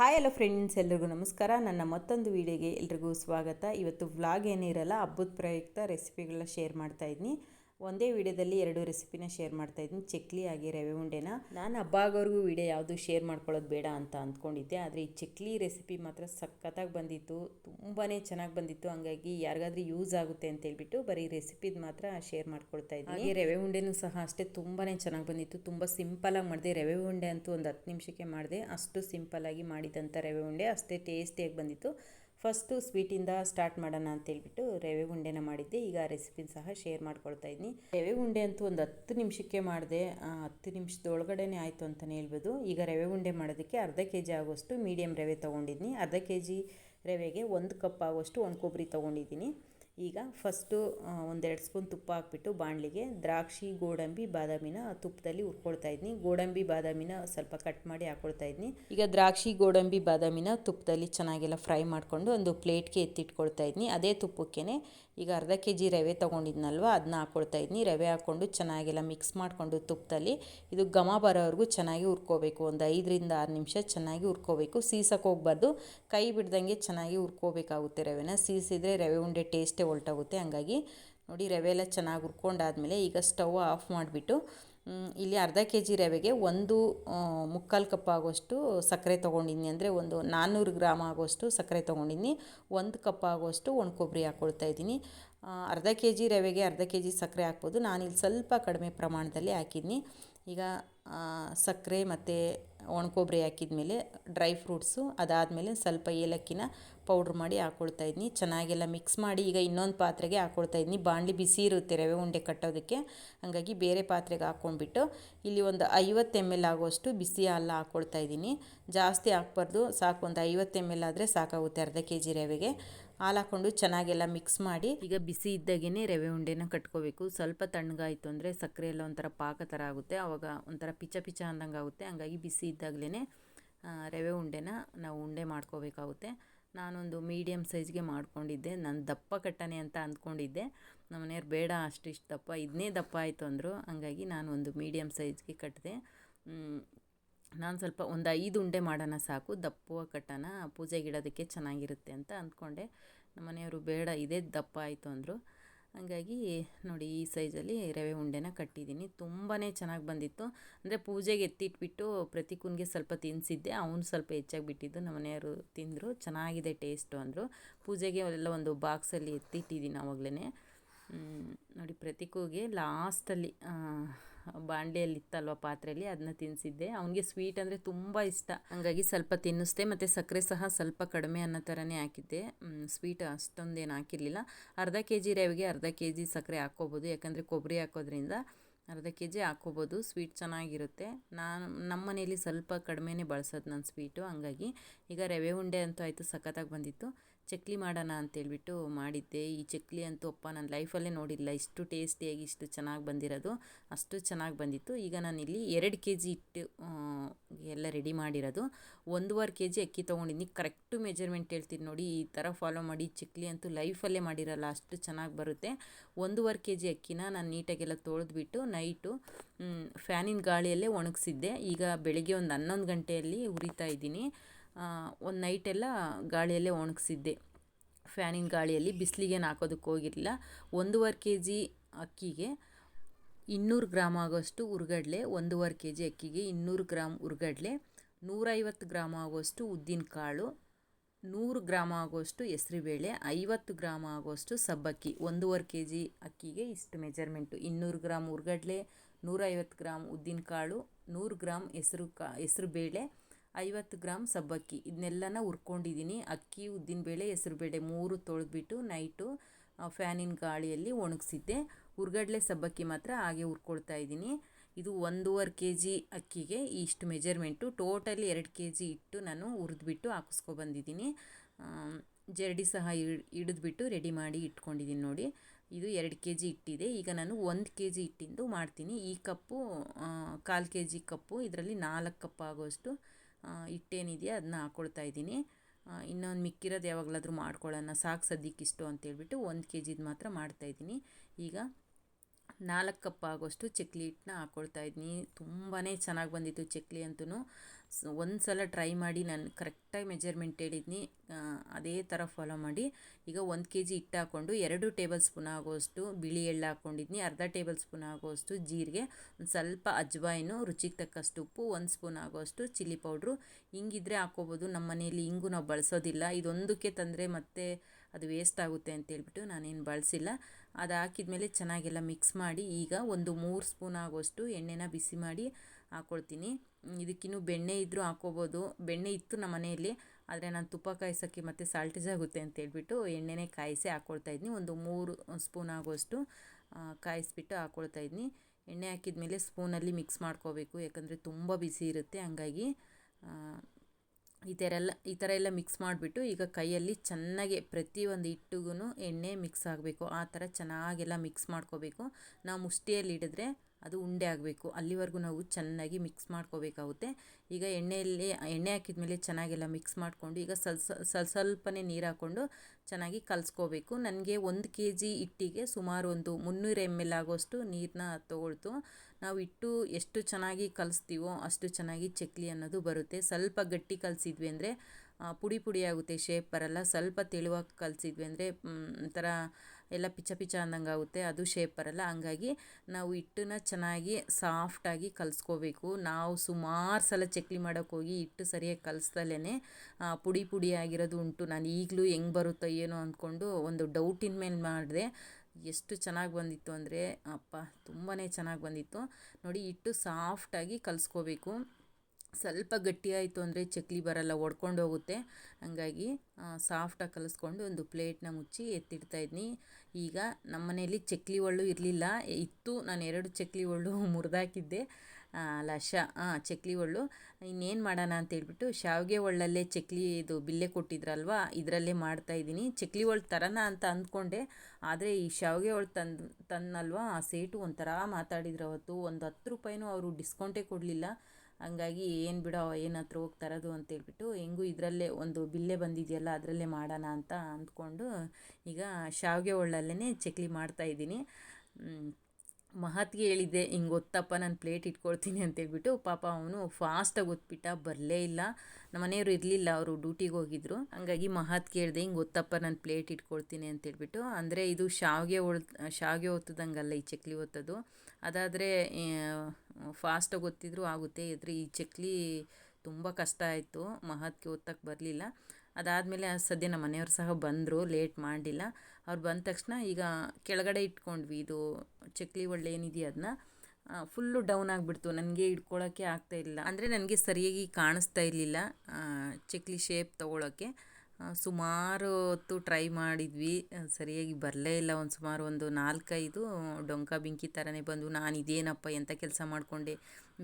Hi ಎಲ್ಲ friends ಎಲ್ರಿಗೂ ನಮಸ್ಕಾರ. ನನ್ನ ಮತ್ತೊಂದು ವಿಡಿಯೋಗೆ ಎಲ್ರಿಗೂ ಸ್ವಾಗತ. ಇವತ್ತು ವ್ಲಾಗ್ ಏನಿರಲ್ಲ, ಹಬ್ಬದ ಪ್ರಯುಕ್ತ ರೆಸಿಪಿಗಳನ್ನ ಶೇರ್ ಮಾಡ್ತಾ ಇದ್ದೀನಿ ಒಂದೇ ವಿಡಿಯೋದಲ್ಲಿ ಎರಡು ರೆಸಿಪಿನ ಶೇರ್ ಮಾಡ್ತಾ ಇದ್ದೀನಿ. ಚಕ್ಲಿ ಆಗಿ ರವೆ ಉಂಡೆನ. ನಾನು ಹಬ್ಬ ಆಗೋರ್ಗೂ ವಿಡಿಯೋ ಯಾವುದು ಶೇರ್ ಮಾಡ್ಕೊಳ್ಳೋದು ಬೇಡ ಅಂತ ಅಂದ್ಕೊಂಡಿದ್ದೆ. ಆದರೆ ಈ ಚಕ್ಲಿ ರೆಸಿಪಿ ಮಾತ್ರ ಸಖತ್ತಾಗಿ ಬಂದಿತ್ತು. ತುಂಬಾ ಚೆನ್ನಾಗಿ ಬಂದಿತ್ತು. ಹಂಗಾಗಿ ಯಾರಿಗಾದ್ರೂ ಯೂಸ್ ಆಗುತ್ತೆ ಅಂತ ಹೇಳ್ಬಿಟ್ಟು ಬರೀ ರೆಸಿಪಿದು ಮಾತ್ರ ಶೇರ್ ಮಾಡ್ಕೊಳ್ತಾ ಇದ್ದೀನಿ. ಹಾಗೆ ರವೆ ಉಂಡೆನೂ ಸಹ ಅಷ್ಟೇ ತುಂಬಾ ಚೆನ್ನಾಗಿ ಬಂದಿತ್ತು. ತುಂಬ ಸಿಂಪಲಾಗಿ ಮಾಡಿದೆ. ರವೆ ಉಂಡೆ ಅಂತೂ ಒಂದು ಹತ್ತು ನಿಮಿಷಕ್ಕೆ ಮಾಡಿದೆ. ಅಷ್ಟು ಸಿಂಪಲಾಗಿ ಮಾಡಿದಂಥ ರವೆ ಉಂಡೆ ಅಷ್ಟೇ ಟೇಸ್ಟಿಯಾಗಿ ಬಂದಿತ್ತು. ಫಸ್ಟು ಸ್ವೀಟಿಂದ ಸ್ಟಾರ್ಟ್ ಮಾಡೋಣ ಅಂತ ಹೇಳ್ಬಿಟ್ಟು ರವೆ ಉಂಡೆನ ಮಾಡಿದ್ದೆ. ಈಗ ಆ ರೆಸಿಪಿನ ಸಹ ಶೇರ್ ಮಾಡ್ಕೊಳ್ತಾ ಇದ್ದೀನಿ ರವೆ ಉಂಡೆ ಅಂತೂ ಒಂದು ಹತ್ತು ನಿಮಿಷಕ್ಕೆ ಮಾಡಿದೆ. ಹತ್ತು ನಿಮಿಷದೊಳಗಡೆನೆ ಆಯಿತು ಅಂತಲೇ ಹೇಳ್ಬೋದು. ಈಗ ರವೆ ಉಂಡೆ ಮಾಡೋದಕ್ಕೆ ಅರ್ಧ ಕೆ ಜಿ ಆಗೋಷ್ಟು ಮೀಡಿಯಮ್ ರವೆ ತೊಗೊಂಡಿದ್ದೀನಿ ಅರ್ಧ ಕೆ ಜಿ ರವೆಗೆ ಒಂದು ಕಪ್ ಆಗೋಷ್ಟು ಒಣ ಕೊಬ್ಬರಿ ತೊಗೊಂಡಿದ್ದೀನಿ. ಈಗ ಫಸ್ಟು ಒಂದೆರಡು ಸ್ಪೂನ್ ತುಪ್ಪ ಹಾಕ್ಬಿಟ್ಟು ಬಾಣಲಿಗೆ, ದ್ರಾಕ್ಷಿ, ಗೋಡಂಬಿ, ಬಾದಾಮಿನ ತುಪ್ಪದಲ್ಲಿ ಹುರ್ಕೊಳ್ತಾ ಇದ್ದೀನಿ ಗೋಡಂಬಿ, ಬಾದಾಮಿನ ಸ್ವಲ್ಪ ಕಟ್ ಮಾಡಿ ಹಾಕ್ಕೊಳ್ತಾ ಇದ್ದೀನಿ ಈಗ ದ್ರಾಕ್ಷಿ, ಗೋಡಂಬಿ, ಬಾದಾಮಿನ ತುಪ್ಪದಲ್ಲಿ ಚೆನ್ನಾಗೆಲ್ಲ ಫ್ರೈ ಮಾಡಿಕೊಂಡು ಒಂದು ಪ್ಲೇಟ್ಗೆ ಎತ್ತಿಟ್ಕೊಳ್ತಾ ಇದ್ದೀನಿ ಅದೇ ತುಪ್ಪಕ್ಕೆ ಈಗ ಅರ್ಧ ಕೆ ಜಿ ರವೆ ತೊಗೊಂಡಿದ್ನಲ್ವ ಅದನ್ನ ಹಾಕ್ಕೊಳ್ತಾ ಇದ್ದೀನಿ ರವೆ ಹಾಕ್ಕೊಂಡು ಚೆನ್ನಾಗೆಲ್ಲ ಮಿಕ್ಸ್ ಮಾಡಿಕೊಂಡು ತುಪ್ಪದಲ್ಲಿ ಇದು ಘಮ ಬರೋವರೆಗೂ ಚೆನ್ನಾಗಿ ಹುರ್ಕೋಬೇಕು. ಒಂದು ಐದರಿಂದ ಆರು ನಿಮಿಷ ಚೆನ್ನಾಗಿ ಹುರ್ಕೋಬೇಕು. ಸೀಸಕ್ಕೆ ಹೋಗ್ಬಾರ್ದು. ಕೈ ಬಿಡ್ದಂಗೆ ಚೆನ್ನಾಗಿ ಹುರ್ಕೋಬೇಕಾಗುತ್ತೆ ರವೆನ. ಸೀಸಿದ್ರೆ ರವೆ ಉಂಡೆ ಟೇಸ್ಟೇ ಹೊಲ್ಟೋಗುತ್ತೆ ಹಂಗಾಗಿ ನೋಡಿ ರವೆ ಎಲ್ಲ ಚೆನ್ನಾಗಿ ಹುರ್ಕೊಂಡಾದ್ಮೇಲೆ ಈಗ ಸ್ಟವ್ ಆಫ್ ಮಾಡಿಬಿಟ್ಟು ಇಲ್ಲಿ ಅರ್ಧ ಕೆ ಜಿ ರವೆಗೆ ಒಂದು ಮುಕ್ಕಾಲು ಕಪ್ ಆಗೋಷ್ಟು ಸಕ್ಕರೆ ತೊಗೊಂಡಿದ್ದೀನಿ ಅಂದರೆ ಒಂದು ನಾನ್ನೂರು ಗ್ರಾಮ್ ಆಗೋಷ್ಟು ಸಕ್ಕರೆ ತೊಗೊಂಡಿದ್ದೀನಿ ಒಂದು ಕಪ್ ಆಗೋಷ್ಟು ಒಣ ಕೊಬ್ಬರಿ ಹಾಕ್ಕೊಳ್ತಾ ಇದ್ದೀನಿ. ಅರ್ಧ ಕೆ ಜಿ ರವೆಗೆ ಅರ್ಧ ಕೆ ಜಿ ಸಕ್ಕರೆ ಹಾಕ್ಬೋದು. ನಾನಿಲ್ಲಿ ಸ್ವಲ್ಪ ಕಡಿಮೆ ಪ್ರಮಾಣದಲ್ಲಿ ಹಾಕಿದ್ದೀನಿ ಈಗ ಸಕ್ಕರೆ ಮತ್ತು ಒಣ ಕೊಬ್ಬರಿ ಹಾಕಿದ ಮೇಲೆ ಡ್ರೈ ಫ್ರೂಟ್ಸು ಅದಾದಮೇಲೆ ಸ್ವಲ್ಪ ಏಲಕ್ಕಿನ ಪೌಡ್ರ್ ಮಾಡಿ ಹಾಕ್ಕೊಳ್ತಾ ಇದ್ದೀನಿ ಚೆನ್ನಾಗೆಲ್ಲ ಮಿಕ್ಸ್ ಮಾಡಿ ಈಗ ಇನ್ನೊಂದು ಪಾತ್ರೆಗೆ ಹಾಕ್ಕೊಳ್ತಾ ಇದ್ದೀನಿ ಬಾಣಲಿ ಬಿಸಿ ಇರುತ್ತೆ ರವೆ ಉಂಡೆ ಕಟ್ಟೋದಕ್ಕೆ. ಹಾಗಾಗಿ ಬೇರೆ ಪಾತ್ರೆಗೆ ಹಾಕ್ಕೊಂಡ್ಬಿಟ್ಟು ಇಲ್ಲಿ ಒಂದು ಐವತ್ತು ಎಂ ಎಲ್ ಆಗುವಷ್ಟು ಬಿಸಿ ಹಾಲು ಹಾಕ್ಕೊಳ್ತಾ ಇದ್ದೀನಿ. ಜಾಸ್ತಿ ಹಾಕ್ಬಾರ್ದು. ಸಾಕು, ಒಂದು ಐವತ್ತು ಎಂ ಎಲ್ ಆದರೆ ಸಾಕಾಗುತ್ತೆ ಅರ್ಧ ಕೆ ಜಿ ರವೆಗೆ. ಹಾಲು ಹಾಕ್ಕೊಂಡು ಚೆನ್ನಾಗೆಲ್ಲ ಮಿಕ್ಸ್ ಮಾಡಿ ಈಗ ಬಿಸಿ ಇದ್ದಾಗೇ ರವೆ ಉಂಡೆನ ಕಟ್ಕೋಬೇಕು. ಸ್ವಲ್ಪ ತಣ್ಣಗಾಯಿತು ಅಂದರೆ ಸಕ್ಕರೆ ಎಲ್ಲ ಒಂಥರ ಪಾಕ ಥರ ಆಗುತ್ತೆ. ಆವಾಗ ಒಂಥರ ಪಿಚ ಪಿಚ ಅಂದಂಗೆ ಆಗುತ್ತೆ ಹಂಗಾಗಿ ಬಿಸಿ ಇದ್ದಾಗಲೇ ರವೆ ಉಂಡೆನ ನಾವು ಉಂಡೆ ಮಾಡ್ಕೋಬೇಕಾಗುತ್ತೆ. ನಾನೊಂದು ಮೀಡಿಯಮ್ ಸೈಜ್ಗೆ ಮಾಡಿಕೊಂಡಿದ್ದೆ. ನಾನು ದಪ್ಪ ಕಟ್ಟನೆ ಅಂತ ಅಂದ್ಕೊಂಡಿದ್ದೆ. ನಮ್ಮ ಮನೆಯವ್ರು ಬೇಡ ಅಷ್ಟಿಷ್ಟು ದಪ್ಪ ಇದನ್ನೇ ದಪ್ಪ ಆಯಿತು ಅಂದರು. ಹಂಗಾಗಿ ನಾನು ಒಂದು ಮೀಡಿಯಮ್ ಸೈಜ್ಗೆ ಕಟ್ಟಿದೆ ನಾನು ಸ್ವಲ್ಪ ಒಂದು ಐದು ಉಂಡೆ ಮಾಡೋಣ ಸಾಕು. ದಪ್ಪ ಕಟ್ಟೋಣ, ಪೂಜೆಗಿಡೋದಕ್ಕೆ ಚೆನ್ನಾಗಿರುತ್ತೆ ಅಂತ ಅಂದ್ಕೊಂಡೆ. ನಮ್ಮ ಮನೆಯವರು ಬೇಡ, ಇದೇ ದಪ್ಪ ಆಯಿತು ಅಂದರು. ಹಾಗಾಗಿ ನೋಡಿ ಈ ಸೈಜಲ್ಲಿ ರವೆ ಉಂಡೆನ ಕಟ್ಟಿದ್ದೀನಿ. ತುಂಬಾ ಚೆನ್ನಾಗಿ ಬಂದಿತ್ತು. ಅಂದರೆ ಪೂಜೆಗೆ ಎತ್ತಿಟ್ಬಿಟ್ಟು ಪ್ರತಿಕೂನ್ಗೆ ಸ್ವಲ್ಪ ತಿನ್ನಿಸಿದ್ದೆ ಅವನು ಸ್ವಲ್ಪ ಹೆಚ್ಚಾಗಿ ಬಿಟ್ಟಿದ್ದು. ನಮ್ಮ ಮನೆಯವರು ತಿಂದರು. ಚೆನ್ನಾಗಿದೆ ಟೇಸ್ಟು ಅಂದರು. ಪೂಜೆಗೆ ಎಲ್ಲ ಒಂದು ಬಾಕ್ಸಲ್ಲಿ ಎತ್ತಿಟ್ಟಿದ್ದೀನಿ ಆವಾಗಲೇ ನೋಡಿ ಪ್ರತಿಕೂಗೆ ಲಾಸ್ಟಲ್ಲಿ ಬಾಣಲೆಯಲ್ಲಿ ಇತ್ತಲ್ವ ಪಾತ್ರೆಯಲ್ಲಿ ಅದನ್ನ ತಿನ್ನಿಸಿದ್ದೆ ಅವನಿಗೆ ಸ್ವೀಟ್ ಅಂದರೆ ತುಂಬ ಇಷ್ಟ. ಹಂಗಾಗಿ ಸ್ವಲ್ಪ ತಿನ್ನಿಸ್ದೆ, ಮತ್ತು ಸಕ್ಕರೆ ಸಹ ಸ್ವಲ್ಪ ಕಡಿಮೆ ಅನ್ನೋ ಥರನೇ ಹಾಕಿದ್ದೆ. ಸ್ವೀಟ್ ಅಷ್ಟೊಂದೇನು ಹಾಕಿರಲಿಲ್ಲ. ಅರ್ಧ ಕೆ ಜಿ ರವೆಗೆ ಅರ್ಧ ಕೆ ಜಿ ಸಕ್ಕರೆ ಹಾಕ್ಕೋಬೋದು, ಯಾಕಂದರೆ ಕೊಬ್ಬರಿ ಹಾಕೋದ್ರಿಂದ ಅರ್ಧ ಕೆ ಜಿ ಹಾಕ್ಕೋಬೋದು ಸ್ವೀಟ್ ಚೆನ್ನಾಗಿರುತ್ತೆ. ನಾನು ನಮ್ಮ ಮನೇಲಿ ಸ್ವಲ್ಪ ಕಡಿಮೆನೇ ಬಳಸೋದು ನಾನು ಸ್ವೀಟು ಹಂಗಾಗಿ ಈಗ ರವೆ ಉಂಡೆ ಅಂತೂ ಆಯಿತು, ಸಖತ್ತಾಗಿ ಬಂದಿತ್ತು. ಚಕ್ಲಿ ಮಾಡೋಣ ಅಂತೇಳ್ಬಿಟ್ಟು ಮಾಡಿದ್ದೆ. ಈ ಚಕ್ಲಿ ಅಂತೂ ಅಪ್ಪ ನನ್ನ ಲೈಫಲ್ಲೇ ನೋಡಿಲ್ಲ. ಇಷ್ಟು ಟೇಸ್ಟಿಯಾಗಿ, ಇಷ್ಟು ಚೆನ್ನಾಗಿ ಬಂದಿರೋದು. ಅಷ್ಟು ಚೆನ್ನಾಗಿ ಬಂದಿತ್ತು. ಈಗ ನಾನಿಲ್ಲಿ ಎರಡು ಕೆ ಜಿ ಇಟ್ಟು ಎಲ್ಲ ರೆಡಿ ಮಾಡಿರೋದು. ಒಂದೂವರೆ ಕೆ ಜಿ ಅಕ್ಕಿ ತೊಗೊಂಡಿದ್ದೀನಿ ಕರೆಕ್ಟು ಮೆಜರ್ಮೆಂಟ್ ಹೇಳ್ತೀನಿ ನೋಡಿ. ಈ ಥರ ಫಾಲೋ ಮಾಡಿ. ಚಕ್ಲಿ ಅಂತೂ ಲೈಫಲ್ಲೇ ಮಾಡಿರಲ್ಲ. ಅಷ್ಟು ಚೆನ್ನಾಗಿ ಬರುತ್ತೆ. ಒಂದೂವರೆ ಕೆ ಜಿ ಅಕ್ಕಿನ ನಾನು ನೀಟಾಗೆಲ್ಲ ತೊಳೆದ್ಬಿಟ್ಟು ನೈಟು ಫ್ಯಾನಿನ ಗಾಳಿಯಲ್ಲೇ ಒಣಗಿಸಿದ್ದೆ. ಈಗ ಬೆಳಗ್ಗೆ ಒಂದು ಹನ್ನೊಂದು ಗಂಟೆಯಲ್ಲಿ ಹುರಿತಾ ಇದ್ದೀನಿ. ಒಂದು ನೈಟೆಲ್ಲ ಗಾಳಿಯಲ್ಲೇ ಒಣಗಿಸಿದ್ದೆ. ಫ್ಯಾನಿನ ಗಾಳಿಯಲ್ಲಿ ಬಿಸಿಲಿಗೇನು ಹಾಕೋದಕ್ಕೆ ಹೋಗಿರಲಿಲ್ಲ. ಒಂದೂವರೆ ಕೆ ಜಿ ಅಕ್ಕಿಗೆ ಇನ್ನೂರು ಗ್ರಾಮ್ ಆಗೋಷ್ಟು ಉರ್ಗಡ್ಲೆ, ಒಂದೂವರೆ ಕೆ ಜಿ ಅಕ್ಕಿಗೆ ಇನ್ನೂರು ಗ್ರಾಮ್ ಉರ್ಗಡ್ಲೆ, ನೂರೈವತ್ತು ಗ್ರಾಮ್ ಆಗೋಷ್ಟು ಉದ್ದಿನ ಕಾಳು ನೂರು ಗ್ರಾಮ್ ಆಗೋಷ್ಟು ಹೆಸರುಬೇಳೆ, ಐವತ್ತು ಗ್ರಾಮ್ ಆಗೋಷ್ಟು ಸಬ್ಬಕ್ಕಿ. ಒಂದೂವರೆ ಕೆ ಜಿ ಅಕ್ಕಿಗೆ ಇಷ್ಟು ಮೆಜರ್ಮೆಂಟು. ಇನ್ನೂರು ಗ್ರಾಮ್ ಉರ್ಗಡ್ಲೆ, ನೂರೈವತ್ತು ಗ್ರಾಮ್ ಉದ್ದಿನ ಕಾಳು ನೂರು ಗ್ರಾಮ್ ಹೆಸ್ರು ಕಾ, ಹೆಸ್ರುಬೇಳೆ ಐವತ್ತು ಗ್ರಾಮ್ ಸಬ್ಬಕ್ಕಿ. ಇದನ್ನೆಲ್ಲನ ಹುರ್ಕೊಂಡಿದ್ದೀನಿ ಅಕ್ಕಿ, ಉದ್ದಿನಬೇಳೆ, ಹೆಸ್ರುಬೇಳೆ ಮೂರು ತೊಳೆದ್ಬಿಟ್ಟು ನೈಟು ಫ್ಯಾನಿನ ಗಾಳಿಯಲ್ಲಿ ಒಣಗಿಸಿದ್ದೆ. ಹುರ್ಗಡ್ಲೆ ಸಬ್ಬಕ್ಕಿ ಮಾತ್ರ ಹಾಗೆ ಹುರ್ಕೊಳ್ತಾ ಇದ್ದೀನಿ. ಇದು ಒಂದೂವರೆ ಕೆ ಜಿ ಅಕ್ಕಿಗೆ ಇಷ್ಟು ಮೆಜರ್ಮೆಂಟು. ಟೋಟಲಿ ಎರಡು ಕೆ ಜಿ ಇಟ್ಟು ನಾನು ಹುರಿದ್ಬಿಟ್ಟು ಹಾಕಿಸ್ಕೊಬಂದಿದ್ದೀನಿ ಜರಡಿ ಸಹ ಹಿಡಿದ್ಬಿಟ್ಟು ರೆಡಿ ಮಾಡಿ ಇಟ್ಕೊಂಡಿದ್ದೀನಿ ನೋಡಿ. ಇದು ಎರಡು ಕೆ ಜಿ ಇಟ್ಟಿದೆ ಈಗ ನಾನು ಒಂದು ಕೆ ಜಿ ಇಟ್ಟಿಂದು ಮಾಡ್ತೀನಿ. ಈ ಕಪ್ಪು ಕಾಲು ಕೆ ಜಿ ಕಪ್ಪು. ಇದರಲ್ಲಿ ನಾಲ್ಕು ಕಪ್ ಆಗೋಷ್ಟು ಹಿಟ್ಟೇನಿದೆಯಾ ಅದನ್ನ ಹಾಕ್ಕೊಳ್ತಾ ಇದ್ದೀನಿ. ಇನ್ನೊಂದು ಮಿಕ್ಕಿರೋದು ಯಾವಾಗಲಾದರೂ ಮಾಡ್ಕೊಳ್ಳೋಣ. ಸಾಕು ಸದ್ಯಕ್ಕಿಷ್ಟು ಅಂತೇಳ್ಬಿಟ್ಟು ಒಂದು ಕೆ ಜಿದು ಮಾತ್ರ ಮಾಡ್ತಾಯಿದ್ದೀನಿ ಈಗ ನಾಲ್ಕು ಕಪ್ ಆಗೋಷ್ಟು ಚಕ್ಲಿ ಹಿಟ್ಟನ್ನ ಹಾಕ್ಕೊಳ್ತಾ ಇದ್ದೀನಿ. ತುಂಬಾ ಚೆನ್ನಾಗಿ ಬಂದಿತ್ತು ಚಕ್ಲಿ ಅಂತೂ ಒಂದು ಸಲ ಟ್ರೈ ಮಾಡಿ ನಾನು ಕರೆಕ್ಟಾಗಿ ಮೆಜರ್ಮೆಂಟ್ ಹೇಳಿದ್ನಿ. ಅದೇ ಥರ ಫಾಲೋ ಮಾಡಿ. ಈಗ ಒಂದು ಕೆ ಜಿ ಹಿಟ್ಟು ಹಾಕ್ಕೊಂಡು ಎರಡು ಟೇಬಲ್ ಸ್ಪೂನ್ ಆಗೋಷ್ಟು ಬಿಳಿ ಎಳ್ಳು ಹಾಕ್ಕೊಂಡಿದ್ನಿ. ಅರ್ಧ ಟೇಬಲ್ ಸ್ಪೂನ್ ಆಗೋಷ್ಟು ಜೀರಿಗೆ, ಒಂದು ಸ್ವಲ್ಪ ಅಜ್ವಾಯಿನು, ರುಚಿಗೆ ತಕ್ಕಷ್ಟು ಉಪ್ಪು, ಒಂದು ಸ್ಪೂನ್ ಆಗೋಷ್ಟು ಚಿಲ್ಲಿ ಪೌಡ್ರು ಹಿಂಗಿದ್ರೆ ಹಾಕ್ಕೋಬೋದು ನಮ್ಮ ಮನೆಯಲ್ಲಿ ಹಿಂಗು ನಾವು ಬಳಸೋದಿಲ್ಲ. ಇದೊಂದಕ್ಕೆ ತಂದರೆ ಮತ್ತೆ ಅದು ವೇಸ್ಟ್ ಆಗುತ್ತೆ ಅಂತೇಳ್ಬಿಟ್ಟು ನಾನೇನು ಬಳಸಿಲ್ಲ. ಅದು ಹಾಕಿದ್ಮೇಲೆ ಚೆನ್ನಾಗೆಲ್ಲ ಮಿಕ್ಸ್ ಮಾಡಿ ಈಗ ಒಂದು ಮೂರು ಸ್ಪೂನ್ ಆಗೋಷ್ಟು ಎಣ್ಣೆನ ಬಿಸಿ ಮಾಡಿ ಹಾಕ್ಕೊಳ್ತೀನಿ ಇದಕ್ಕಿನ್ನೂ ಬೆಣ್ಣೆ ಇದ್ದರೂ ಹಾಕ್ಕೋಬೋದು ಬೆಣ್ಣೆ ಇತ್ತು ನಮ್ಮ ಮನೆಯಲ್ಲಿ, ಆದರೆ ನಾನು ತುಪ್ಪ ಕಾಯಿಸೋಕ್ಕೆ ಮತ್ತು ಸಾಲ್ಟೇಜ್ ಆಗುತ್ತೆ ಅಂತ ಹೇಳ್ಬಿಟ್ಟು ಎಣ್ಣೆನೇ ಕಾಯಿಸಿ ಹಾಕ್ಕೊಳ್ತಾ ಇದ್ದೀನಿ ಒಂದು ಮೂರು ಸ್ಪೂನ್ ಆಗೋಷ್ಟು ಕಾಯಿಸ್ಬಿಟ್ಟು ಹಾಕ್ಕೊಳ್ತಾ ಇದ್ದೀನಿ ಎಣ್ಣೆ ಹಾಕಿದ ಮೇಲೆ ಸ್ಪೂನಲ್ಲಿ ಮಿಕ್ಸ್ ಮಾಡ್ಕೋಬೇಕು, ಯಾಕಂದರೆ ತುಂಬ ಬಿಸಿ ಇರುತ್ತೆ ಹಂಗಾಗಿ. ಈ ಥರ ಎಲ್ಲ, ಈ ಥರ ಎಲ್ಲ ಮಿಕ್ಸ್ ಮಾಡಿಬಿಟ್ಟು ಈಗ ಕೈಯಲ್ಲಿ ಚೆನ್ನಾಗಿ ಪ್ರತಿಯೊಂದು ಹಿಟ್ಟಿಗೂ ಎಣ್ಣೆ ಮಿಕ್ಸ್ ಆಗಬೇಕು. ಆ ಥರ ಚೆನ್ನಾಗೆಲ್ಲ ಮಿಕ್ಸ್ ಮಾಡ್ಕೋಬೇಕು. ನಾವು ಮುಷ್ಟಿಯಲ್ಲಿ ಹಿಡಿದ್ರೆ ಅದು ಉಂಡೆ ಆಗಬೇಕು. ಅಲ್ಲಿವರೆಗೂ ನಾವು ಚೆನ್ನಾಗಿ ಮಿಕ್ಸ್ ಮಾಡ್ಕೋಬೇಕಾಗುತ್ತೆ. ಈಗ ಎಣ್ಣೆಯಲ್ಲಿ, ಎಣ್ಣೆ ಹಾಕಿದ ಮೇಲೆ ಚೆನ್ನಾಗೆಲ್ಲ ಮಿಕ್ಸ್ ಮಾಡಿಕೊಂಡು, ಈಗ ಸ್ವಲ್ಪ ಸ್ವಲ್ಪ ಸ್ವಲ್ಪನೇ ನೀರು ಹಾಕ್ಕೊಂಡು ಚೆನ್ನಾಗಿ ಕಲಿಸ್ಕೋಬೇಕು. ನನಗೆ ಒಂದು ಕೆ ಜಿ ಹಿಟ್ಟಿಗೆ ಸುಮಾರು ಒಂದು ಮುನ್ನೂರು ಎಂ ಎಲ್ ಆಗೋಷ್ಟು ನೀರನ್ನ ತೊಗೊಳ್ತು. ನಾವು ಹಿಟ್ಟು ಎಷ್ಟು ಚೆನ್ನಾಗಿ ಕಲಿಸ್ತೀವೋ ಅಷ್ಟು ಚೆನ್ನಾಗಿ ಚಕ್ಲಿ ಅನ್ನೋದು ಬರುತ್ತೆ. ಸ್ವಲ್ಪ ಗಟ್ಟಿ ಕಲಿಸಿದ್ವಿ ಅಂದರೆ ಪುಡಿ ಪುಡಿಯಾಗುತ್ತೆ ಶೇಪ್ ಬರಲ್ಲ. ಸ್ವಲ್ಪ ತೆಳುವಾಗಿ ಕಲಿಸಿದ್ವಿ ಅಂದರೆ ಒಂಥರ ಎಲ್ಲ ಪಿಚ ಪಿಚ ಅಂದಂಗೆ ಆಗುತ್ತೆ. ಅದು ಶೇಪ್ ಬರಲ್ಲ. ಹಂಗಾಗಿ ನಾವು ಹಿಟ್ಟನ್ನ ಚೆನ್ನಾಗಿ ಸಾಫ್ಟಾಗಿ ಕಲಿಸ್ಕೋಬೇಕು. ನಾವು ಸುಮಾರು ಸಲ ಚಕ್ಲಿ ಮಾಡೋಕ್ಕೆ ಹೋಗಿ ಹಿಟ್ಟು ಸರಿಯಾಗಿ ಕಲಿಸ್ದಲೇ ಪುಡಿ ಪುಡಿ ಆಗಿರೋದು ಉಂಟು. ನಾನು ಈಗಲೂ ಹೆಂಗೆ ಬರುತ್ತೋ ಏನೋ ಅಂದ್ಕೊಂಡು ಒಂದು ಡೌಟಿನ ಮೇಲೆ ಮಾಡಿದೆ. ಎಷ್ಟು ಚೆನ್ನಾಗಿ ಬಂದಿತ್ತು ಅಂದರೆ, ಅಪ್ಪ ತುಂಬಾ ಚೆನ್ನಾಗಿ ಬಂದಿತ್ತು. ನೋಡಿ, ಹಿಟ್ಟು ಸಾಫ್ಟಾಗಿ ಕಲಿಸ್ಕೋಬೇಕು. ಸ್ವಲ್ಪ ಗಟ್ಟಿಯಾಯಿತು ಅಂದರೆ ಚಕ್ಲಿ ಬರಲ್ಲ, ಒಡ್ಕೊಂಡು ಹೋಗುತ್ತೆ. ಹಾಗಾಗಿ ಸಾಫ್ಟಾಗಿ ಕಲಿಸ್ಕೊಂಡು ಒಂದು ಪ್ಲೇಟ್ನ ಮುಚ್ಚಿ ಎತ್ತಿಡ್ತಾಯಿದ್ನಿ ಈಗ ನಮ್ಮ ಮನೆಯಲ್ಲಿ ಚಕ್ಲಿ ಒಳ್ಳು ಇರಲಿಲ್ಲ. ಇತ್ತು, ನಾನು ಎರಡು ಚಕ್ಲಿ ಒಳ್ಳು ಮುರಿದಾಕಿದ್ದೆ. ಲಶ ಹಾಂ ಚಕ್ಲಿ ಒಳ್ಳು. ಇನ್ನೇನು ಮಾಡೋಣ ಅಂತ ಹೇಳ್ಬಿಟ್ಟು ಶಾವಿಗೆ ಒಳ್ಳಲ್ಲೇ ಚಕ್ಲಿ ಇದು ಬಿಲ್ಲೆ ಕೊಟ್ಟಿದ್ರಲ್ವಾ, ಇದರಲ್ಲೇ ಮಾಡ್ತಾಯಿದ್ದೀನಿ ಚಕ್ಲಿ ಒಳ್ಳು ತರನ ಅಂತ ಅಂದ್ಕೊಂಡೆ. ಆದರೆ ಈ ಶಾವಿಗೆ ಒಳ್ಳು ತಂದು ತನ್ನಲ್ವಾ ಆ ಸೇಟು ಒಂಥರ ಮಾತಾಡಿದ್ರು ಅವತ್ತು. ಒಂದು ಹತ್ತು ರೂಪಾಯಿನೂ ಅವರು ಡಿಸ್ಕೌಂಟೇ ಕೊಡಲಿಲ್ಲ. ಹಂಗಾಗಿ ಏನು ಬಿಡೋ, ಏನು ಹತ್ರ ಹೋಗಿ ತರೋದು ಅಂತೇಳ್ಬಿಟ್ಟು ಹೆಂಗೂ ಇದರಲ್ಲೇ ಒಂದು ಬಿಲ್ಲೆ ಬಂದಿದೆಯಲ್ಲ ಅದರಲ್ಲೇ ಮಾಡೋಣ ಅಂತ ಅಂದ್ಕೊಂಡು ಈಗ ಶಾವಿಗೆ ಒಳ್ಳಲ್ಲೇ ಚಕ್ಲಿ ಮಾಡ್ತಾಯಿದ್ದೀನಿ ಮಹತ್ಗೆ ಹೇಳಿದ್ದೆ, ಹಿಂಗೆ ಒತ್ತಪ್ಪ ನಾನು ಪ್ಲೇಟ್ ಇಟ್ಕೊಳ್ತೀನಿ ಅಂತೇಳ್ಬಿಟ್ಟು ಪಾಪ ಅವನು ಫಾಸ್ಟಾಗಿ ಒತ್ಬಿಟ್ಟ ಬರಲೇ ಇಲ್ಲ. ನಮ್ಮ ಮನೆಯವರು ಇರಲಿಲ್ಲ, ಅವರು ಡ್ಯೂಟಿಗೆ ಹೋಗಿದ್ರು. ಹಂಗಾಗಿ ಮಹತ್ ಕೇಳಿದೆ, ಹಿಂಗೆ ಒತ್ತಪ್ಪ ನಾನು ಪ್ಲೇಟ್ ಇಟ್ಕೊಳ್ತೀನಿ ಅಂತೇಳ್ಬಿಟ್ಟು ಅಂದರೆ ಇದು ಶಾವಿಗೆ ಒಳ್ ಶಾವಿಗೆ ಒತ್ತದಂಗಲ್ಲ ಈ ಚಕ್ಲಿ ಒತ್ತೋದು ಅದಾದರೆ ಫಾಸ್ಟಾಗಿ ಒತ್ತಿದ್ರು ಆಗುತ್ತೆ. ಆದರೆ ಈ ಚಕ್ಲಿ ತುಂಬ ಕಷ್ಟ ಆಯಿತು. ಮಹತ್ಗೆ ಒತ್ತಕ್ಕೆ ಬರಲಿಲ್ಲ. ಅದಾದಮೇಲೆ ಸದ್ಯ ನಮ್ಮ ಮನೆಯವರು ಸಹ ಬಂದರು ಲೇಟ್ ಮಾಡಲಿಲ್ಲ. ಅವ್ರು ಬಂದ ತಕ್ಷಣ ಈಗ ಕೆಳಗಡೆ ಇಟ್ಕೊಂಡ್ವಿ, ಇದು ಚಕ್ಲಿ ಒಳ್ಳೆ ಏನಿದೆಯೋ ಅದನ್ನ ಫುಲ್ಲು ಡೌನ್ ಆಗಿಬಿಡ್ತು. ನನಗೆ ಇಟ್ಕೊಳ್ಳೋಕ್ಕೆ ಆಗ್ತಾಯಿಲ್ಲ ಅಂದರೆ ನನಗೆ ಸರಿಯಾಗಿ ಕಾಣಿಸ್ತಾ ಇರಲಿಲ್ಲ ಚಕ್ಲಿ ಶೇಪ್ ತೊಗೊಳೋಕ್ಕೆ. ಸುಮಾರು ಹೊತ್ತು ಟ್ರೈ ಮಾಡಿದ್ವಿ. ಸರಿಯಾಗಿ ಬರಲೇ ಇಲ್ಲ. ಒಂದು ಸುಮಾರು ಒಂದು ನಾಲ್ಕೈದು ಡೊಂಕ ಬೆಂಕಿ ಥರನೇ ಬಂದು ನಾನು ಇದೇನಪ್ಪ ಎಂಥ ಕೆಲಸ ಮಾಡಿಕೊಂಡೆ?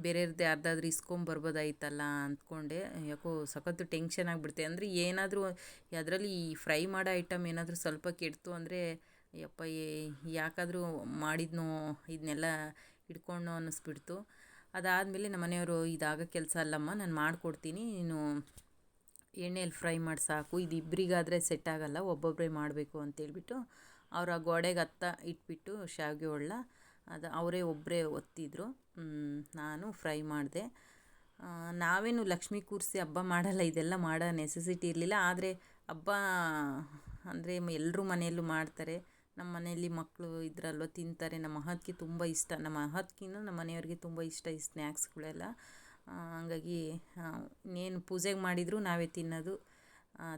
ಬೇರೆಯವ್ರದ್ದೇ ಇಸ್ಕೊಂಡು ಇಸ್ಕೊಂಬರ್ಬೋದಾಯ್ತಲ್ಲ ಅಂದ್ಕೊಂಡೆ. ಯಾಕೋ ಸಖತ್ತು ಟೆನ್ಷನ್ ಆಗಿಬಿಡ್ತೆ. ಅಂದರೆ ಏನಾದರೂ ಅದರಲ್ಲಿ ಈ ಫ್ರೈ ಮಾಡೋ ಐಟಮ್ ಏನಾದರೂ ಸ್ವಲ್ಪ ಕೆಡ್ತು ಅಂದರೆ, ಯಪ್ಪ ಯಾಕಾದರೂ ಮಾಡಿದ್ನೋ ಇದನ್ನೆಲ್ಲ ಹಿಡ್ಕೊಂಡು ಅನ್ನಿಸ್ಬಿಡ್ತು. ಅದಾದಮೇಲೆ ನಮ್ಮ ಮನೆಯವರು, ಇದಾಗ ಕೆಲಸ ಅಲ್ಲಮ್ಮ, ನಾನು ಮಾಡಿಕೊಡ್ತೀನಿ. ನೀನು ಎಣ್ಣೆಯಲ್ಲಿ ಫ್ರೈ ಮಾಡಿ ಸಾಕು. ಇದು ಇಬ್ಬರಿಗಾದರೆ ಸೆಟ್ ಆಗೋಲ್ಲ ಒಬ್ಬೊಬ್ಬರೇ ಮಾಡಬೇಕು ಅಂತೇಳ್ಬಿಟ್ಟು ಅವ್ರು ಆ ಗೋಡೆಗೆ ಹತ್ತ ಇಟ್ಬಿಟ್ಟು ಶಾವಿಗೆ ಒಳ್ಳ ಅದು, ಅವರೇ ಒಬ್ಬರೇ ಒತ್ತಿದ್ರು. ನಾನು ಫ್ರೈ ಮಾಡಿದೆ. ನಾವೇನು ಲಕ್ಷ್ಮೀ ಕೂರಿಸಿ ಹಬ್ಬ ಮಾಡಲ್ಲ, ಇದೆಲ್ಲ ಮಾಡೋ ನೆಸೆಸಿಟಿ ಇರಲಿಲ್ಲ. ಆದರೆ ಹಬ್ಬ ಅಂದರೆ ಎಲ್ಲರೂ ಮನೆಯಲ್ಲೂ ಮಾಡ್ತಾರೆ. ನಮ್ಮ ಮನೆಯಲ್ಲಿ ಮಕ್ಕಳು ಇದ್ರಲ್ವ ತಿಂತಾರೆ. ನಮ್ಮ ಅಹತ್ಗೆ ತುಂಬ ಇಷ್ಟ. ನಮ್ಮ ಅಹತ್ಗಿನ್ನೂ ನಮ್ಮ ಮನೆಯವ್ರಿಗೆ ತುಂಬ ಇಷ್ಟ ಈ ಸ್ನ್ಯಾಕ್ಸ್ಗಳೆಲ್ಲ ಹಂಗಾಗಿ ಇನ್ನೇನು ಪೂಜೆಗೆ ಮಾಡಿದರೂ ನಾವೇ ತಿನ್ನೋದು.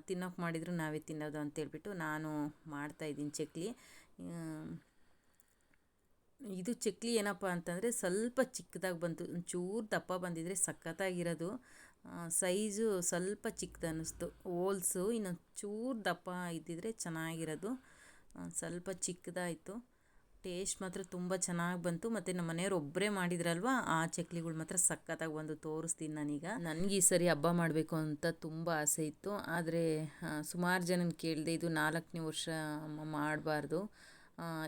ತಿನ್ನೋಕೆ ಮಾಡಿದರೂ ನಾವೇ ತಿನ್ನೋದು ಅಂತೇಳ್ಬಿಟ್ಟು ನಾನು ಮಾಡ್ತಾಯಿದ್ದೀನಿ ಚಕ್ಲಿ. ಇದು ಚಕ್ಲಿ ಏನಪ್ಪ ಅಂತಂದರೆ ಸ್ವಲ್ಪ ಚಿಕ್ಕದಾಗಿ ಬಂತು. ಒಂಚೂರು ದಪ್ಪ ಬಂದಿದ್ದರೆ ಸಖತ್ತಾಗಿರೋದು. ಸೈಜು ಸ್ವಲ್ಪ ಚಿಕ್ಕದನ್ನಿಸ್ತು ಹೋಲ್ಸು ಇನ್ನೊಂದು ಚೂರು ದಪ್ಪ ಇದ್ದಿದ್ರೆ ಚೆನ್ನಾಗಿರೋದು. ಸ್ವಲ್ಪ ಚಿಕ್ಕದಾಯಿತು. ಟೇಸ್ಟ್ ಮಾತ್ರ ತುಂಬ ಚೆನ್ನಾಗಿ ಬಂತು. ಮತ್ತು ನಮ್ಮ ಮನೆಯವ್ರು ಒಬ್ಬರೇ ಮಾಡಿದ್ರಲ್ವ, ಆ ಚಕ್ಲಿಗಳು ಮಾತ್ರ ಸಖತ್ತಾಗಿ ಬಂದು ತೋರಿಸ್ತೀನಿ ನಾನೀಗ. ನನಗೆ ಈ ಸರಿ ಹಬ್ಬ ಮಾಡಬೇಕು ಅಂತ ತುಂಬ ಆಸೆ ಇತ್ತು. ಆದರೆ ಸುಮಾರು ಜನನ ಕೇಳಿದೆ ಇದು ನಾಲ್ಕನೇ ವರ್ಷ ಮಾಡಬಾರ್ದು.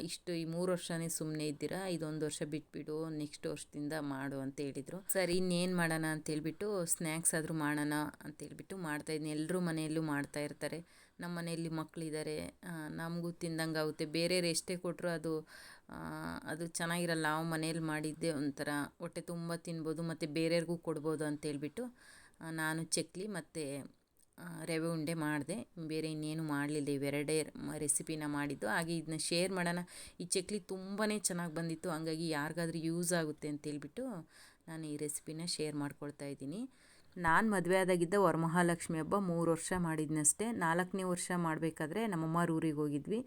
ಇಷ್ಟು ಈ ಮೂರು ವರ್ಷನೇ ಸುಮ್ಮನೆ ಇದ್ದೀರಾ? ಇದೊಂದು ವರ್ಷ ಬಿಟ್ಬಿಡು ನೆಕ್ಸ್ಟ್ ವರ್ಷದಿಂದ ಮಾಡು ಅಂತ ಹೇಳಿದರು. ಸರಿ, ಇನ್ನೇನು ಮಾಡೋಣ ಅಂತೇಳ್ಬಿಟ್ಟು ಸ್ನ್ಯಾಕ್ಸ್ ಆದರೂ ಮಾಡೋಣ ಮಾಡ್ತಾ ಇದ್ನಿ. ಎಲ್ಲರೂ ಮನೆಯಲ್ಲೂ ಮಾಡ್ತಾ ಇರ್ತಾರೆ. ನಮ್ಮ ಮನೆಯಲ್ಲಿ ಮಕ್ಕಳಿದ್ದಾರೆ ನಮಗೂ ತಿಂದಂಗೆ ಆಗುತ್ತೆ ಬೇರೆಯವ್ರು ಎಷ್ಟೇ ಕೊಟ್ಟರು ಅದು ಅದು ಚೆನ್ನಾಗಿರಲ್ಲ. ನಾವು ಮನೆಯಲ್ಲಿ ಮಾಡಿದ್ದೆ ಒಂಥರ ಹೊಟ್ಟೆ ತುಂಬ ತಿನ್ಬೋದು, ಮತ್ತು ಬೇರೆಯವ್ರಿಗೂ ಕೊಡ್ಬೋದು ಅಂತೇಳ್ಬಿಟ್ಟು ನಾನು ಚಕ್ಲಿ ಮತ್ತು ರವೆ ಉಂಡೆ ಮಾಡಿದೆ. ಬೇರೆ ಇನ್ನೇನು ಮಾಡಲಿಲ್ಲ. ಇವೆರಡೇ ರೆಸಿಪಿನ ಮಾಡಿದ್ದು. ಹಾಗೆ ಇದನ್ನ ಶೇರ್ ಮಾಡೋಣ. ಈ ಚಕ್ಲಿ ತುಂಬಾ ಚೆನ್ನಾಗಿ ಬಂದಿತ್ತು. ಹಂಗಾಗಿ ಯಾರಿಗಾದ್ರೂ ಯೂಸ್ ಆಗುತ್ತೆ ಅಂತೇಳ್ಬಿಟ್ಟು ನಾನು ಈ ರೆಸಿಪಿನ ಶೇರ್ ಮಾಡ್ಕೊಳ್ತಾ ಇದ್ದೀನಿ. ನಾನು ಮದುವೆ ಆದಾಗಿದ್ದ ವರಮಹಾಲಕ್ಷ್ಮಿ ಹಬ್ಬ ಮೂರು ವರ್ಷ ಮಾಡಿದ್ನಷ್ಟೇ. ನಾಲ್ಕನೇ ವರ್ಷ ಮಾಡಬೇಕಾದ್ರೆ ನಮ್ಮಮ್ಮರ ಊರಿಗೆ ಹೋಗಿದ್ವಿ.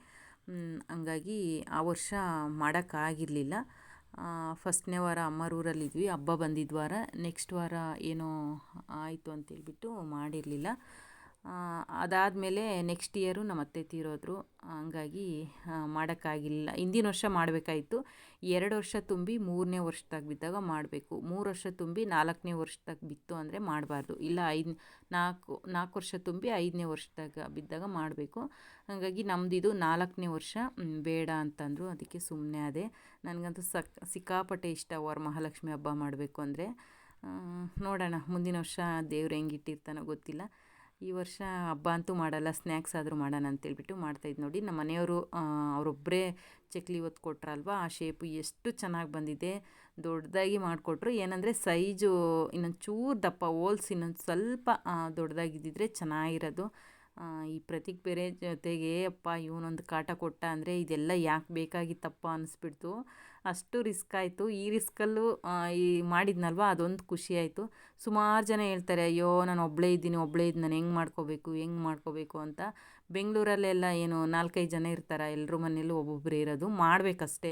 ಹಂಗಾಗಿ ಆ ವರ್ಷ ಮಾಡೋಕ್ಕಾಗಿರಲಿಲ್ಲ ಫಸ್ಟ್ನೇ ವಾರ ಅಮ್ಮರೂರಲ್ಲಿದ್ವಿ. ಹಬ್ಬ ಬಂದಿದ್ದ ವಾರ ನೆಕ್ಸ್ಟ್ ವಾರ ಏನೋ ಆಯಿತು ಅಂತೇಳ್ಬಿಟ್ಟು ಮಾಡಿರಲಿಲ್ಲ. ಅದಾದಮೇಲೆ ನೆಕ್ಸ್ಟ್ ಇಯರು ನಮ್ಮ ಅತ್ತೆ ತೀರೋದ್ರು, ಹಂಗಾಗಿ ಮಾಡೋಕ್ಕಾಗಿಲ್ಲ. ಹಿಂದಿನ ವರ್ಷ ಮಾಡಬೇಕಾಯಿತು. ಎರಡು ವರ್ಷ ತುಂಬಿ ಮೂರನೇ ವರ್ಷದಾಗ ಬಿದ್ದಾಗ ಮಾಡಬೇಕು. ಮೂರು ವರ್ಷ ತುಂಬಿ ನಾಲ್ಕನೇ ವರ್ಷದಾಗ ಬಿತ್ತು ಅಂದರೆ ಮಾಡಬಾರ್ದು. ಇಲ್ಲ ಐದು, ನಾಲ್ಕು ನಾಲ್ಕು ವರ್ಷ ತುಂಬಿ ಐದನೇ ವರ್ಷದಾಗ ಬಿದ್ದಾಗ ಮಾಡಬೇಕು. ಹಾಗಾಗಿ ನಮ್ದು ಇದು ನಾಲ್ಕನೇ ವರ್ಷ ಬೇಡ ಅಂತಂದರು. ಅದಕ್ಕೆ ಸುಮ್ಮನೆ ಅದೇ ನನಗಂತೂ ಸಕ್, ಸಿಕ್ಕಾಪಟ್ಟೆ ಇಷ್ಟ ವರಮಹಾಲಕ್ಷ್ಮಿ ಹಬ್ಬ ಮಾಡಬೇಕು ಅಂದರೆ. ನೋಡೋಣ ಮುಂದಿನ ವರ್ಷ ದೇವ್ರು ಹೆಂಗೆ ಇಟ್ಟಿರ್ತಾನೋ ಗೊತ್ತಿಲ್ಲ. ಈ ವರ್ಷ ಹಬ್ಬ ಅಂತೂ ಮಾಡಲ್ಲ, ಸ್ನ್ಯಾಕ್ಸ್ ಆದರೂ ಮಾಡೋಣ ಅಂತೇಳ್ಬಿಟ್ಟು ಮಾಡ್ತಾಯಿದ್ದು ನೋಡಿ. ನಮ್ಮ ಮನೆಯವರು ಅವರೊಬ್ಬರೇ ಚಕ್ಲಿ ಒತ್ತು ಕೊಟ್ರಲ್ವ, ಆ ಶೇಪು ಎಷ್ಟು ಚೆನ್ನಾಗಿ ಬಂದಿದೆ. ದೊಡ್ಡದಾಗಿ ಮಾಡಿಕೊಟ್ರು. ಏನಂದರೆ ಸೈಜು ಇನ್ನೊಂದು ಚೂರು ದಪ್ಪ, ಹೋಲ್ಸ್ ಇನ್ನೊಂದು ಸ್ವಲ್ಪ ದೊಡ್ಡದಾಗಿ ದೊಡ್ಡದಾಗಿದ್ದಿದ್ರೆ ಚೆನ್ನಾಗಿರೋದು. ಈ ಪ್ರತೀಕ್ ಬೇರೆ ಜೊತೆಗೆ, ಅಪ್ಪ, ಇವನೊಂದು ಕಾಟ ಕೊಟ್ಟ ಅಂದರೆ ಇದೆಲ್ಲ ಯಾಕೆ ಬೇಕಾಗಿತ್ತಪ್ಪ? ಅನಿಸ್ಬಿಡ್ತು. ಅಷ್ಟು ರಿಸ್ಕ್ ಆಯಿತು. ಈ ರಿಸ್ಕಲ್ಲೂ ಈ ಮಾಡಿದ್ನಲ್ವ? ಅದೊಂದು ಖುಷಿ ಆಯಿತು. ಸುಮಾರು ಜನ ಹೇಳ್ತಾರೆ, ಅಯ್ಯೋ, ನಾನು ಒಬ್ಬಳೇ ಇದ್ದೀನಿ ಒಬ್ಬಳೇ ಇದ್ದು ನಾನು ಹೆಂಗೆ ಮಾಡ್ಕೋಬೇಕು ಹೆಂಗೆ ಮಾಡ್ಕೋಬೇಕು? ಅಂತ. ಬೆಂಗಳೂರಲ್ಲೆಲ್ಲ ಏನು ನಾಲ್ಕೈದು ಜನ ಇರ್ತಾರೆ ಎಲ್ಲರೂ ಮನೇಲೂ ಒಬ್ಬೊಬ್ಬರು ಇರೋದು ಮಾಡಬೇಕಷ್ಟೇ.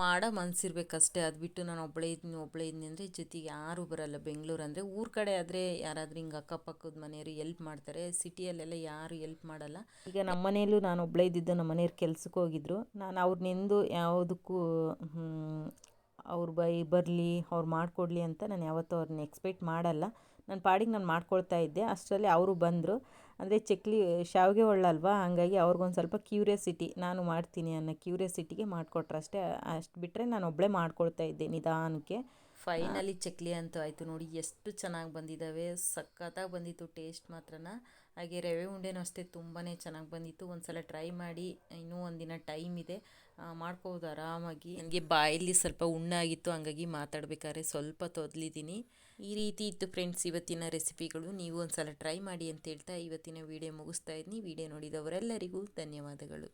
ಮಾಡೋ ಮನಸ್ಸಿರ್ಬೇಕಷ್ಟೇ ಅದು ಬಿಟ್ಟು ನಾನು ಒಬ್ಬಳೇ ಇದ್ದೀನಿ ಒಬ್ಬಳೇ ಇದ್ದೀನಿ ಅಂದರೆ ಜೊತೆಗೆ ಯಾರೂ ಬರಲ್ಲ ಬೆಂಗಳೂರು ಅಂದರೆ. ಊರ ಕಡೆ ಆದರೆ ಯಾರಾದರೂ ಹಿಂಗೆ ಅಕ್ಕಪಕ್ಕದ ಮನೆಯವರು ಎಲ್ಪ್ ಮಾಡ್ತಾರೆ. ಸಿಟಿಯಲ್ಲೆಲ್ಲ ಯಾರು ಎಲ್ಪ್ ಮಾಡಲ್ಲ. ಈಗ ನಮ್ಮ ಮನೆಯಲ್ಲೂ ನಾನು ಒಬ್ಬಳೇ ಇದ್ದಿದ್ದು ನಮ್ಮ ಮನೆಯವ್ರು ಕೆಲಸಕ್ಕೆ ಹೋಗಿದ್ರು. ನಾನು ಅವ್ರನ್ನೆಂದು ಯಾವುದಕ್ಕೂ ಅವ್ರು ಬೈ ಬರಲಿ ಅವ್ರು ಮಾಡಿಕೊಡ್ಲಿ ಅಂತ ನಾನು ಯಾವತ್ತೂ ಅವ್ರನ್ನ ಎಕ್ಸ್ಪೆಕ್ಟ್ ಮಾಡಲ್ಲ. ನನ್ನ ಪಾಡಿಗೆ ನಾನು ಮಾಡ್ಕೊಳ್ತಾ ಇದ್ದೆ. ಅಷ್ಟರಲ್ಲಿ ಅವರು ಬಂದರು. ಅಂದರೆ ಚಕ್ಲಿ ಶಾವಿಗೆ ಒಳ್ಳಲ್ವಾ ಹಂಗಾಗಿ ಅವ್ರಿಗೊಂದು ಸ್ವಲ್ಪ ಕ್ಯೂರಿಯಾಸಿಟಿ ನಾನು ಮಾಡ್ತೀನಿ ಅನ್ನೋ ಕ್ಯೂರಿಯಾಸಿಟಿಗೆ ಮಾಡಿಕೊಟ್ರಷ್ಟೇ ಅಷ್ಟು ಬಿಟ್ಟರೆ ನಾನು ಒಬ್ಬಳೇ ಮಾಡ್ಕೊಳ್ತಾ ಇದ್ದೆ ನಿಧಾನಕ್ಕೆ. ಫೈನಲಿ ಚಕ್ಲಿ ಅಂತೂ ಆಯಿತು ನೋಡಿ, ಎಷ್ಟು ಚೆನ್ನಾಗಿ ಬಂದಿದ್ದಾವೆ. ಸಖತ್ತಾಗಿ ಬಂದಿತ್ತು ಟೇಸ್ಟ್ ಮಾತ್ರನ. ಹಾಗೆ ರವೆ ಉಂಡೆನೂ ಅಷ್ಟೇ ತುಂಬಾ ಚೆನ್ನಾಗಿ ಬಂದಿತ್ತು. ಒಂದು ಸಲ ಟ್ರೈ ಮಾಡಿ, ಇನ್ನೂ ಒಂದಿನ ಟೈಮ್ ಇದೆ. ಮಾಡ್ಕೋಬೋದು ಆರಾಮಾಗಿ. ನನಗೆ ಬಾಯಲ್ಲಿ ಸ್ವಲ್ಪ ಉಣ್ಣಾಗಿತ್ತು, ಹಂಗಾಗಿ ಮಾತಾಡ್ಬೇಕಾದ್ರೆ ಸ್ವಲ್ಪ ತೊದಲಿದ್ದೀನಿ. ಈ ರೀತಿ ಇತ್ತು ಫ್ರೆಂಡ್ಸ್ ಇವತ್ತಿನ ರೆಸಿಪಿಗಳು ನೀವು ಒಂದು ಸಲ ಟ್ರೈ ಮಾಡಿ ಅಂತ ಹೇಳ್ತಾ ಇವತ್ತಿನ ವಿಡಿಯೋ ಮುಗಿಸ್ತಾ ಇದ್ದೀನಿ. ವಿಡಿಯೋ ನೋಡಿದವರೆಲ್ಲರಿಗೂ ಧನ್ಯವಾದಗಳು.